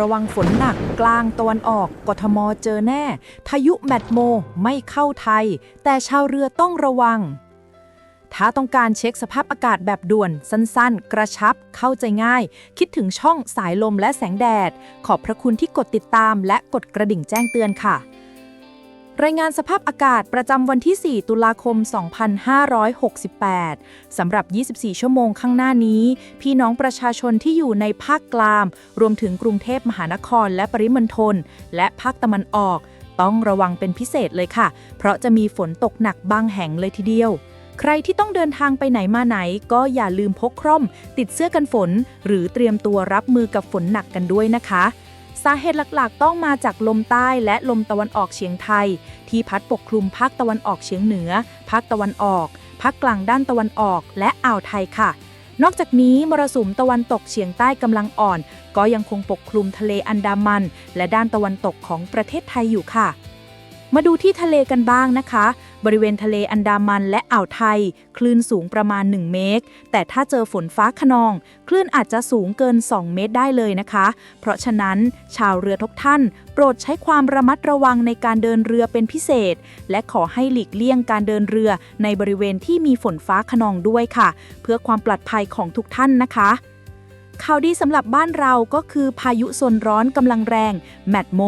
ระวังฝนหนักกลางตะวันออกกทมเจอแน่ พายุแมดโมไม่เข้าไทย แต่ชาวเรือต้องระวัง ถ้าต้องการเช็คสภาพอากาศแบบด่วนสั้นๆ กระชับเข้าใจง่าย คิดถึงช่องสายลมและแสงแดด ขอบพระคุณที่กดติดตามและกดกระดิ่งแจ้งเตือนค่ะ รายงานสภาพอากาศประจำวันที่ 4 ตุลาคม 2568 สำหรับ 24 ชั่วโมงข้างหน้านี้ พี่น้องประชาชนที่อยู่ในภาคกลาง รวมถึงกรุงเทพมหานครและปริมณฑล และภาคตะวันออก ต้องระวังเป็นพิเศษเลยค่ะ เพราะจะมีฝนตกหนักบางแห่งเลยทีเดียว ใครที่ต้องเดินทางไปไหนมาไหน ก็อย่าลืมพกคร่มติดเสื้อกันฝน หรือเตรียมตัวรับมือกับฝนหนักกันด้วยนะคะ สาเหตุหลักๆ ต้องมาจากลมใต้และลมตะวันออกเฉียงไทย ที่พัดปกคลุมภาคตะวันออกเฉียงเหนือ ภาคตะวันออก ภาคกลางด้านตะวันออก และอ่าวไทยค่ะ นอกจากนี้มรสุมตะวันตกเฉียงใต้กำลังอ่อน ก็ยังคงปกคลุมทะเลอันดามัน และด้านตะวันตกของประเทศไทยอยู่ค่ะ มาดูที่ทะเลกันบ้างนะคะ บริเวณทะเลอันดามันและอ่าวไทย คลื่นสูงประมาณ 1 เมตร แต่ถ้าเจอฝนฟ้าขนอง คลื่นอาจจะสูงเกิน 2 เมตรได้เลยนะคะ เพราะฉะนั้นชาวเรือทุกท่าน โปรดใช้ความระมัดระวังในการเดินเรือเป็นพิเศษ และขอให้หลีกเลี่ยงการเดินเรือในบริเวณที่มีฝนฟ้าขนองด้วยค่ะ เพื่อความปลอดภัยของทุกท่านนะคะ ข่าวดีสำหรับบ้านเราก็คือพายุโซนร้อนกำลังแรง แมดโม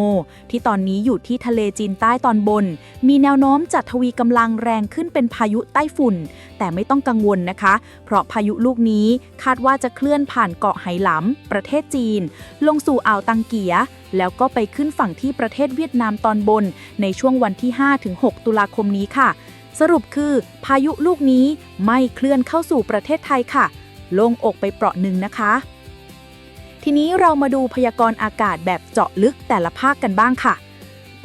ที่ตอนนี้อยู่ที่ทะเลจีนใต้ตอนบน มีแนวโน้มจะทวีกำลังแรงขึ้นเป็นพายุใต้ฝุ่น แต่ไม่ต้องกังวลนะคะ เพราะพายุลูกนี้คาดว่าจะเคลื่อนผ่านเกาะไหหลำประเทศจีน ลงสู่อ่าวตังเกียแล้วก็ไปขึ้นฝั่งที่ประเทศเวียดนามตอนบน ในช่วงวันที่ 5-6 ตุลาคมนี้ค่ะ สรุปคือพายุลูกนี้ไม่เคลื่อนเข้าสู่ประเทศไทยค่ะโล่งอกไปเปราะหนึ่งนะคะ ทีนี้เรามาดูพยากรณ์อากาศแบบเจาะลึกแต่ละภาคกันบ้างค่ะ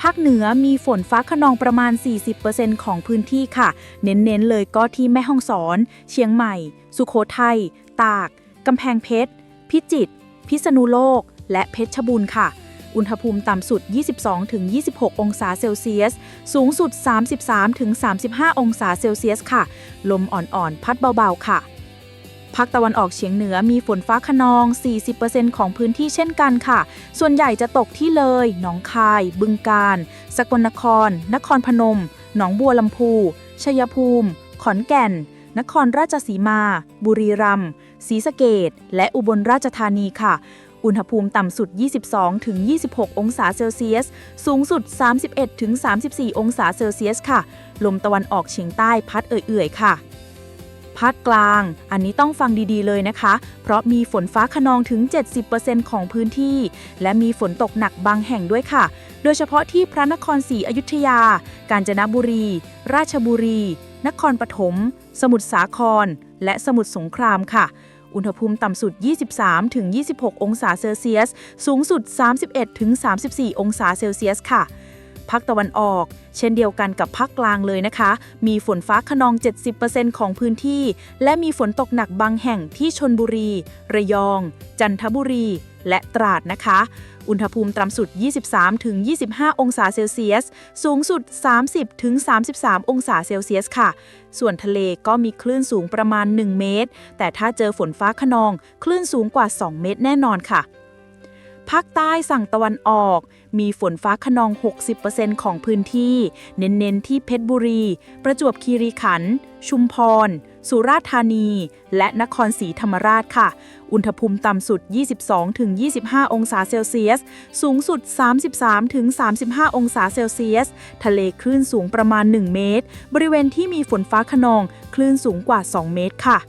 ภาคเหนือมีฝนฟ้าขนองประมาณ 40%ของพื้นที่ค่ะ เน้นๆเลยก็ที่แม่ฮ่องสอน เชียงใหม่ สุโขทัย ตาก กำแพงเพชร พิจิตร พิษณุโลก และเพชรบูรณ์ค่ะ อุณหภูมิต่ำสุด 22-26 องศาเซลเซียส สูงสุด 33-35 องศาเซลเซียสค่ะ ลมอ่อนๆ พัดเบาๆ ค่ะ ภาคตะวันออกเฉียงเหนือมีฝนฟ้าขนอง 40%ของพื้นที่เช่นกันค่ะ ส่วนใหญ่จะตกที่เลย หนองคาย บึงกาฬ สกลนคร นครพนม หนองบัวลำพู ชัยภูมิ ขอนแก่น นครราชสีมา บุรีรัมย์ ศรีสะเกด และอุบลราชธานีค่ะ อุณหภูมิต่ำสุด 22-26 องศาเซลเซียส สูงสุด 31-34 องศาเซลเซียสค่ะ ลมตะวันออกเฉียงใต้พัดเอื่อยๆค่ะ ภาคกลาง อันนี้ต้องฟังดีๆเลยนะคะ เพราะมีฝนฟ้าขนองถึง 70%ของพื้นที่ และมีฝนตกหนักบางแห่งด้วยค่ะ โดยเฉพาะที่พระนครศรีอยุธยา กาญจนบุรี ราชบุรี นครปฐม สมุทรสาคร และสมุทรสงครามค่ะอุณหภูมิต่ำสุด 23-26 องศาเซลเซียส สูงสุด 31-34 องศาเซลเซียสค่ะ ภาคตะวันออก เช่นเดียวกันกับภาคกลางเลยนะคะ มีฝนฟ้าขนอง 70%ของพื้นที่ และมีฝนตกหนักบางแห่งที่ชนบุรี ระยอง จันทบุรี และตราดนะคะ อุณหภูมิต่ำสุด 23-25 องศาเซลเซียส สูงสุด 30-33 องศาเซลเซียสค่ะ ส่วนทะเลก็มีคลื่นสูงประมาณ 1 เมตร แต่ถ้าเจอฝนฟ้าขนอง คลื่นสูงกว่า 2 เมตรแน่นอนค่ะ ภาคใต้สั่งตะวันออก มีฝนฟ้าขนอง 60%ของพื้นที่ เน้นๆที่เพชรบุรี ประจวบคีรีขันธ์ ชุมพร สุราษฎร์ธานี และนครศรีธรรมราชค่ะ อุณหภูมิต่ำสุด 22-25 องศาเซลเซียส สูงสุด 33-35 องศาเซลเซียส ทะเลคลื่นสูงประมาณ 1 เมตร บริเวณที่มีฝนฟ้าขนอง คลื่นสูงกว่า 2 เมตรค่ะ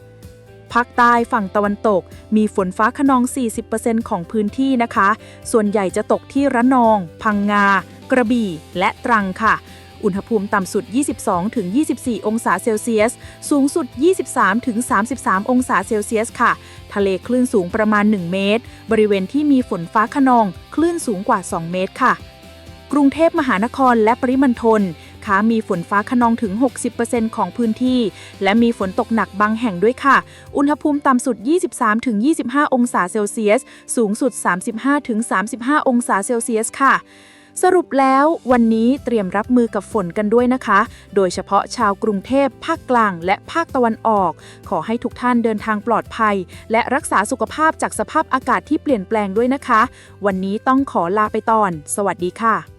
ภาคใต้ฝั่งตะวันตก มีฝนฟ้าขนอง 40%ของพื้นที่นะคะ ส่วนใหญ่จะตกที่ระนอง พังงา กระบี่ และตรังค่ะ อุณหภูมิต่ำสุด 22-24 องศาเซลเซียส สูงสุด 23-33 องศาเซลเซียสค่ะ ทะเลคลื่นสูงประมาณ 1 เมตร บริเวณที่มีฝนฟ้าขนอง คลื่นสูงกว่า 2 เมตรค่ะ กรุงเทพมหานครและปริมณฑล ค้ามีฝนฟ้าขนองถึง 60%ของพื้นที่ และมีฝนตกหนักบางแห่งด้วยค่ะ อุณหภูมิต่ำสุด 23-25 องศาเซลเซียส สูงสุด 35-35 องศาเซลเซียสค่ะสรุปแล้ววันนี้เตรียมรับมือกับฝนกันด้วยนะคะ โดยเฉพาะชาวกรุงเทพภาคกลางและภาคตะวันออก ขอให้ทุกท่านเดินทางปลอดภัย และรักษาสุขภาพจากสภาพอากาศที่เปลี่ยนแปลงด้วยนะคะ วันนี้ต้องขอลาไปตอน สวัสดีค่ะ